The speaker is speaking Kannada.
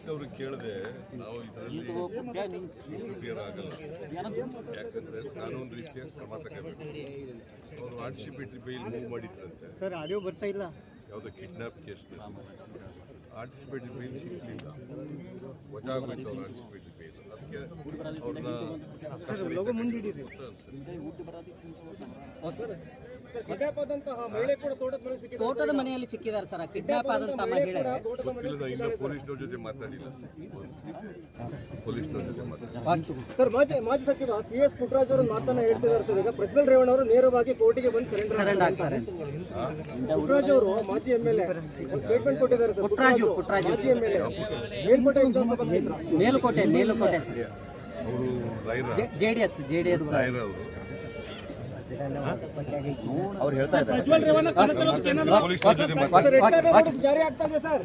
ಪೊಲೀಸ್ನವ್ರಿಗೆ ಕೇಳಿದೆ ನಾವು ಇದರಲ್ಲಿ ಕ್ಲಿಯರ್ ಆಗಲ್ಲ. ಯಾಕಂದ್ರೆ ಕಾನೂನು ರೀತಿಯ ಕ್ರಮ ತಗೋಬೇಕು. ಅವರು ಆರ್ಟಿಸಿಪೇಟರಿ ಬೈಲ್ ಮೂವ್ ಮಾಡಿದ್ರಂತೆ. ಸರ್ ಆಡಿಯೋ ಬರ್ತಾ ಇಲ್ಲ. ಯಾವುದೋ ಕಿಡ್ನಾಪ್ ಕೇಸ್ ಆರ್ಟಿಸಿಪೇಟರಿ ಬೈಲ್ ಸಿಕ್ಲಿಲ್ಲ ವಜಾಗೋಯ್ತು ಅವ್ರ ಆರ್ಟಿಸಿಪೇಟರಿ ಬೈಲ್ ಅದಕ್ಕೆ ಅವ್ರನ್ನ ತೋಟದ ಮನೆಯಲ್ಲಿ ಸಿಕ್ಕಿದ್ದಾರೆ ತೋಟದ ಮನೆಯಲ್ಲಿ ಸಿಕ್ಕಿದ್ದಾರೆ ಸರ್ ಕಿಡ್ನಾಪ್ ಆದಂತ ಮಹಿಳೆ ಮನೆ ಪೊಲೀಸ್ನವ್ರ ಜೊತೆ ಮಾತಾಡಿಲ್ಲ ಪೊಲೀಸ್ನವ್ರ ಜೊತೆ ಮಾತಾಡಿಲ್ಲ. ಸರ್. ಮಾಜಿ ಮಾಜಿ ಸಚಿವ ಸಿ ಎಸ್ ಪುಟ್ಟರಾಜ್ ಅವರು ಮಾತನ್ನ ಹೇಳ್ತಿದ್ದಾರೆ ಸರ್. ಈಗ ಪ್ರಜ್ವಲ್ ರೇವಣ್ಣ ಅವರು ನೇರವಾಗಿ ಕೋರ್ಟಿಗೆ ಬಂದು ಸರೆಂಡರ್ ಆಗ್ತಾರೆ ಪುಟ್ಟರಾಜ್ ಅವರು ಮಾಜಿ ಎಂ ಎಲ್ ಎ ಸ್ಟೇಟ್ಮೆಂಟ್ ಕೊಟ್ಟಿದ್ದಾರೆ ಸರ್. ಪುಟ್ಟರಾಜು ಪುಟ್ಟರಾಜು ಮಾಜಿ M L A Melkote Melukote Melukote. Sir ಅವರು ರಾಯರ. J D S J D S. ಅವರು. ಅವ್ರು ಹೇಳ್ತಾ ಇದ್ದಾರೆ. ಜಾರಿ ಆಗ್ತಾ ಇದೆ ಸರ್.